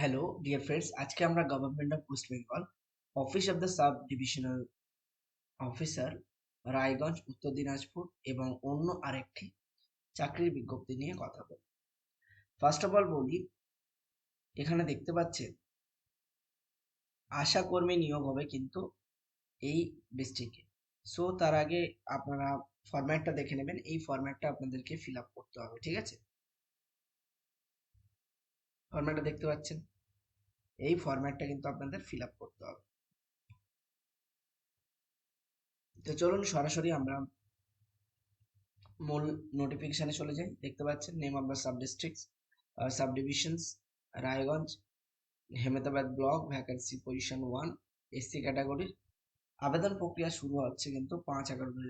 Hello dear friends আজকে আমরা government of West Bengal office of the sub divisional officer Raiganj Uttar Dinajpur এবং অন্য আরেকটি চাকরির বিজ্ঞপ্তি নিয়ে কথা বলব। ফার্স্ট অফ অল বলি, এখানে দেখতে পাচ্ছেন, আশা কর্মী নিয়োগ হবে কিন্তু এই ডিস্ট্রিক্টে সো তার আগে আপনারা ফরম্যাটটা দেখে নেবেন, এই ফরম্যাটটা আপনাদেরকে ফিল আপ করতে হবে, ঠিক আছে? ফরম্যাটটা দেখতে পাচ্ছেন। এই ফরম্যাটটা কিন্তু আপনাদের ফিল আপ করতে হবে। তো চলুন সরাসরি আমরা মূল নোটিফিকেশনে চলে যাই। দেখতে পাচ্ছেন name of the sub districts sub divisions Raiganj, Hemtabad block vacancy position one SC ক্যাটাগরির আবেদন প্রক্রিয়া শুরু হচ্ছে কিন্তু পাঁচ এগারো দু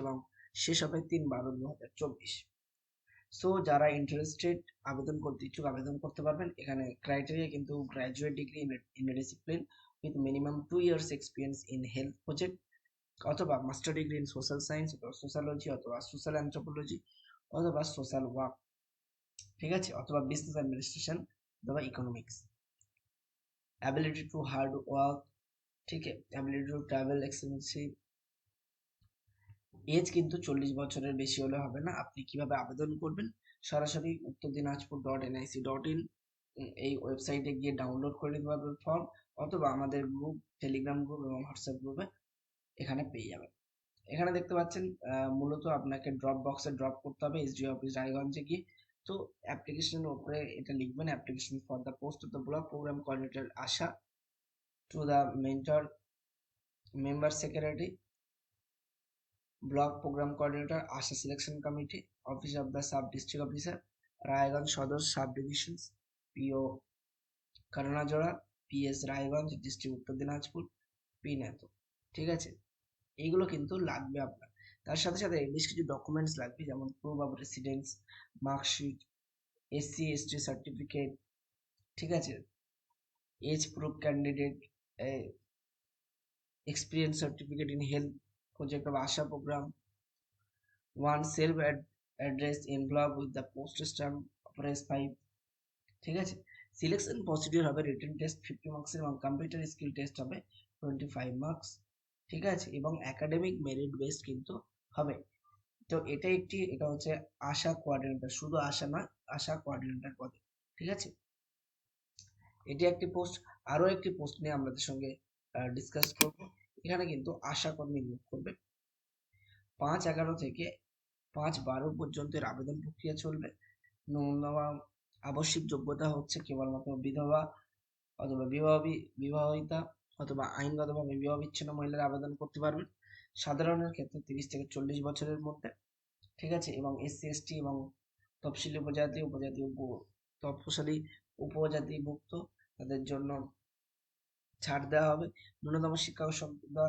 এবং শেষ হবে তিন বারো দু হাজার চব্বিশ। সো যারা ইন্টারেস্টেড আবেদন করতে ইচ্ছুক, আবেদন করতে পারবেন। এখানে ক্রাইটেরিয়া কিন্তু graduate degree in discipline with minimum two years experience in health project অথবা master degree in social science অথবা সোশ্যালজি অথবা সোশ্যাল অ্যান্থ্রোপোলজি অথবা সোশ্যাল ওয়ার্ক ঠিক আছে? অথবা বিজনেস অ্যাডমিনিস্ট্রেশন অথবা economics ability to hard work ঠিক আছে? Ability to travel expensive age কিন্তু চল্লিশ বছরের বেশি হলে হবে না। আপনি কীভাবে আবেদন করবেন? সরাসরি Uttar Dinajpur dot NIC dot in এই ওয়েবসাইটে গিয়ে ডাউনলোড করে নিতে পারবেন ফর্ম অথবা আমাদের গ্রুপ টেলিগ্রাম গ্রুপ এবং হোয়াটসঅ্যাপ গ্রুপে এখানে পেয়ে যাবেন। এখানে দেখতে পাচ্ছেন মূলত আপনাকে ড্রপ বক্সে ড্রপ করতে হবে এসডি অফিস রায়গঞ্জে গিয়ে। তো অ্যাপ্লিকেশনের উপরে এটা লিখবেন application for the post of the block programme coordinator ASHA to the mentor member secretary block programme coordinator, ASHA selection committee, office of the sub district officer, Raiganj Sadar sub division P O Karnajora P S Raiganj, district Uttar Dinajpur pin এত ঠিক আছে? এইগুলো কিন্তু লাগবে আপনার। তার সাথে সাথে বেশ কিছু ডকুমেন্টস লাগবে, যেমন proof of residence marksheet SC ST certificate ঠিক আছে? Age proof candidate experience certificate in health project of ASHA program. One self address envelope with the post stamp of S5 ঠিক আছে? সিলেকশন প্রসিডিউর হবে written test fifty মার্কসের এবং computer skill test হবে twenty five marks ঠিক আছে? এবং academic merit based কিন্তু হবে। তো এটা একটি, এটা হচ্ছে আশা কোয়ার্ডিনেটর শুধু আশা না আশা কোয়ার্ডিনেটর পদে। ঠিক আছে? এটি একটি পোস্ট আরও একটি পোস্ট নিয়ে আমাদের সঙ্গে ডিসকাস করব। এখানে কিন্তু আশা কর্মী নিয়োগ করবে। পাঁচ এগারো থেকে পাঁচ বারো পর্যন্ত এর আবেদন প্রক্রিয়া চলবে। ন্যূনতম আবশ্যিক যোগ্যতা হচ্ছে কেবলমাত্র বিধবা অথবা বিবাহ বিবাহিতা অথবা আইনগতভাবে বিবাহ বিচ্ছিন্ন মহিলারা আবেদন করতে পারবেন। সাধারণের ক্ষেত্রে তিরিশ থেকে চল্লিশ বছরের মধ্যে। ঠিক আছে? এবং এসসি, এসটি এবং তফসিলি উপজাতি উপজাতি উপ তফসিলি উপজাতিভুক্ত। তাদের জন্য ছাড় দেওয়া হবে। ন্যূনতম শিক্ষা যোগ্যতা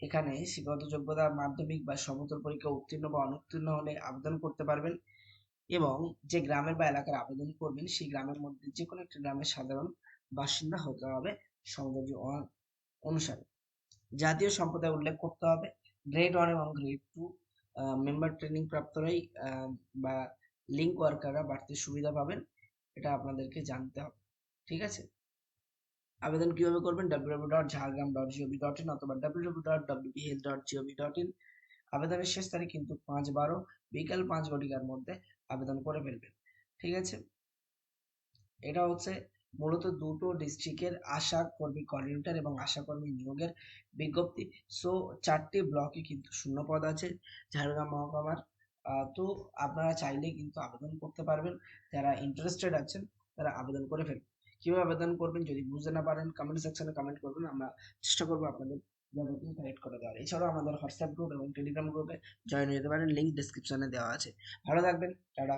এখানে শিক্ষাগত যোগ্যতা মাধ্যমিক বা সমতল পরীক্ষা উত্তীর্ণ বা অনুত্তীর্ণ হলে আবেদন করতে পারবেন এবং যে গ্রামের বা এলাকার আবেদন করবেন, সেই গ্রামের মধ্যে যে কোনো একটি গ্রামের সাধারণ বাসিন্দা হতে হবে সংযোজি অনুসারে। জাতীয় সম্প্রদায় উল্লেখ করতে হবে। গ্রেড ওয়ান এবং গ্রেড টু মেম্বার ট্রেনিং প্রাপ্তরাই বা লিঙ্ক ওয়ার্কাররা বাড়তি সুবিধা পাবেন। এটা আপনাদেরকে জানতে হবে। ঠিক আছে? আবেদন কীভাবে করবেন? W dot Jhargram dot GOV dot in অথবা W dot WBL dot GOV dot in আবেদনের শেষ তারিখ কিন্তু পাঁচ বারো, বিকাল পাঁচ ঘটিকার মধ্যে আবেদন করে ফেলবেন। ঠিক আছে? এটা হচ্ছে মূলত দুটো ডিস্ট্রিক্টের আশা কর্মী কোঅর্ডিনেটর এবং আশা কর্মী নিয়োগের বিজ্ঞপ্তি। সো চারটি ব্লকে কিন্তু শূন্য পদ আছে, ঝাড়গ্রাম মহকুমার। তো আপনারা চাইলে কিন্তু আবেদন করতে পারবেন। যারা ইন্টারেস্টেড আছেন, তারা আবেদন করে ফেলবেন। কীভাবে আবেদন করবেন, যদি বুঝতে না পারেন কমেন্ট সেকশনে কমেন্ট করবেন, আমরা চেষ্টা করব আপনাদের যাবতীয় কালেক্ট করে দেওয়ার। এছাড়াও আমাদের হোয়াটসঅ্যাপ গ্রুপ এবং টেলিগ্রাম গ্রুপে জয়েন হতে পারেন লিঙ্ক ডিসক্রিপশনে দেওয়া আছে। ভালো থাকবেন, টাটা।